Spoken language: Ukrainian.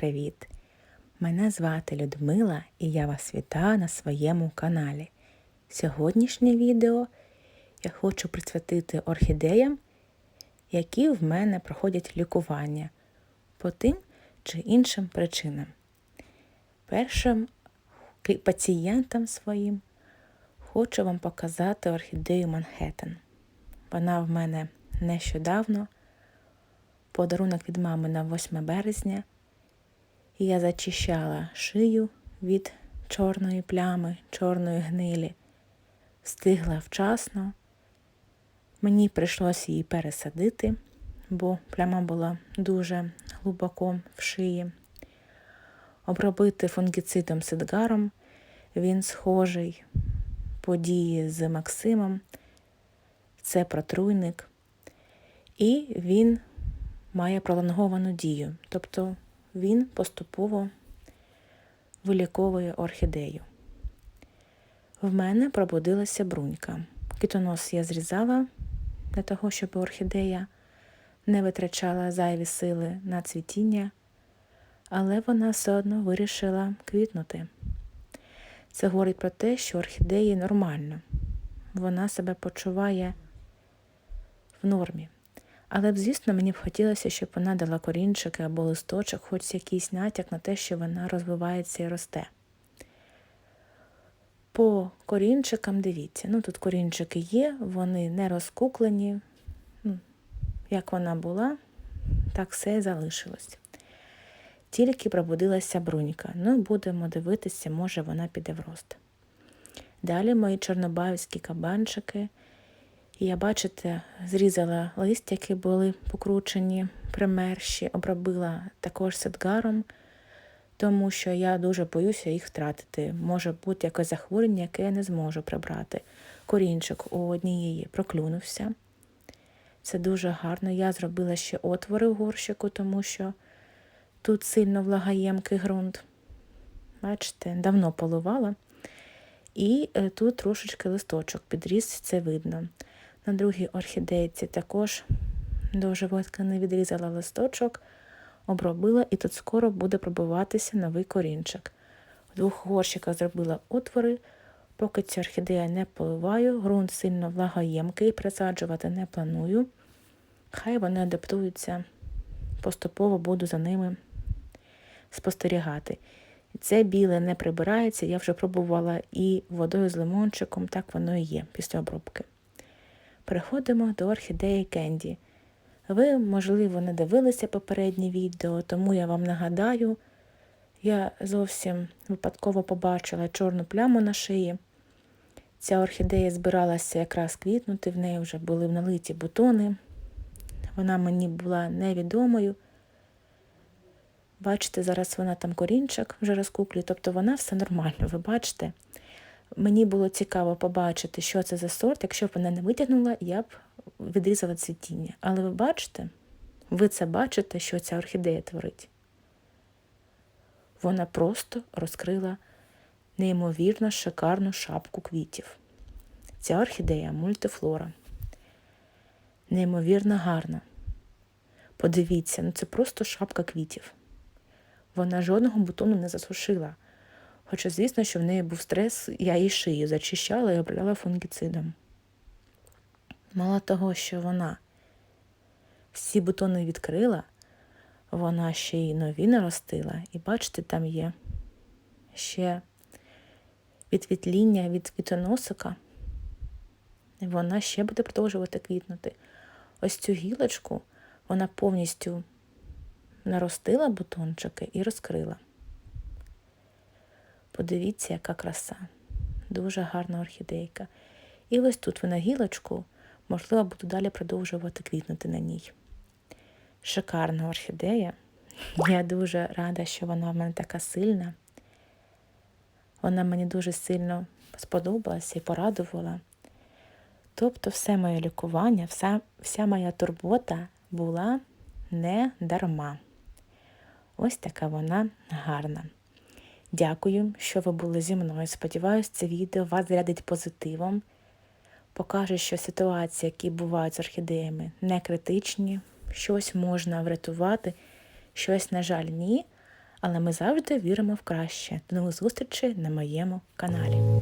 привіт! Мене звати Людмила і я вас вітаю на своєму каналі. Сьогоднішнє відео я хочу присвятити орхідеям, які в мене проходять лікування по тим чи іншим причинам. Першим пацієнтам своїм хочу вам показати орхідею Манхеттен. Вона в мене нещодавно подарунок від мами на 8 березня. І я зачищала шию від чорної плями, чорної гнилі, встигла вчасно. Мені прийшлося її пересадити, бо пляма була дуже глибоко в шиї. Обробити фунгіцидом сидгаром. Він схожий по дії з Максимом. Це протруйник. І він має пролонговану дію, тобто він поступово виліковує орхідею. В мене пробудилася брунька. Кітонос я зрізала для того, щоб орхідея не витрачала зайві сили на цвітіння, але вона все одно вирішила квітнути. Це говорить про те, що орхідеї нормально, вона себе почуває в нормі. Але б, звісно, мені б хотілося, щоб вона дала корінчики або листочок, хоч якийсь натяк на те, що вона розвивається і росте. По корінчикам дивіться, ну тут корінчики є, вони не розкуклені. Ну, як вона була, так все і залишилось. Тільки пробудилася брунька. Ну, будемо дивитися, може вона піде в рост. Далі мої чорнобаївські кабанчики. І я, бачите, зрізала листя, які були покручені, примерші, обробила також сидгаром, тому що я дуже боюся їх втратити. Може бути якесь захворювання, яке я не зможу прибрати. Корінчик у однієї проклюнувся. Це дуже гарно. Я зробила ще отвори в горщику, тому що тут сильно влагаємкий ґрунт. Бачите, давно поливала. І е, тут трошечки листочок підріс, це видно. На другій орхідейці також животки не відрізала листочок, обробила і тут скоро буде пробиватися новий корінчик. В двох горщиках зробила отвори, поки цю орхідея не поливаю, ґрунт сильно влагоємкий, присаджувати не планую. Хай вони адаптуються, поступово буду за ними спостерігати. Це біле не прибирається, я вже пробувала і водою з лимончиком, так воно і є після обробки. Переходимо до орхідеї Кенді. Ви, можливо, не дивилися попереднє відео, тому я вам нагадаю, я зовсім випадково побачила чорну пляму на шиї. Ця орхідея збиралася якраз квітнути, в неї вже були налиті бутони. Вона мені була невідомою. Бачите, зараз вона там корінчик вже розкуплює, тобто вона все нормально, ви бачите. Мені було цікаво побачити, що це за сорт. Якщо б вона не витягнула, я б відрізала цвітіння. Але ви бачите, ви це бачите, що ця орхідея творить. Вона просто розкрила неймовірно шикарну шапку квітів. Ця орхідея мультифлора. Неймовірно гарна. Подивіться, ну це просто шапка квітів. Вона жодного бутону не засушила. Хоча, звісно, що в неї був стрес, я її шию зачищала і обробляла фунгіцидом. Мало того, що вона всі бутони відкрила, вона ще й нові наростила, і бачите, там є ще відвітління від квітоносика, вона ще буде продовжувати квітнути. Ось цю гілочку вона повністю наростила бутончики і розкрила. Подивіться, яка краса. Дуже гарна орхідейка. І ось тут ви на гілочку, можливо, буду далі продовжувати квітнути на ній. Шикарна орхідея. Я дуже рада, що вона в мене така сильна. Вона мені дуже сильно сподобалася і порадувала. Тобто, все моє лікування, вся, вся моя турбота була не дарма. Ось така вона гарна. Дякую, що ви були зі мною. Сподіваюсь, це відео вас зарядить позитивом, покаже, що ситуації, які бувають з орхідеями, не критичні, щось можна врятувати, щось, на жаль, ні. але ми завжди віримо в краще. До нових зустрічей на моєму каналі.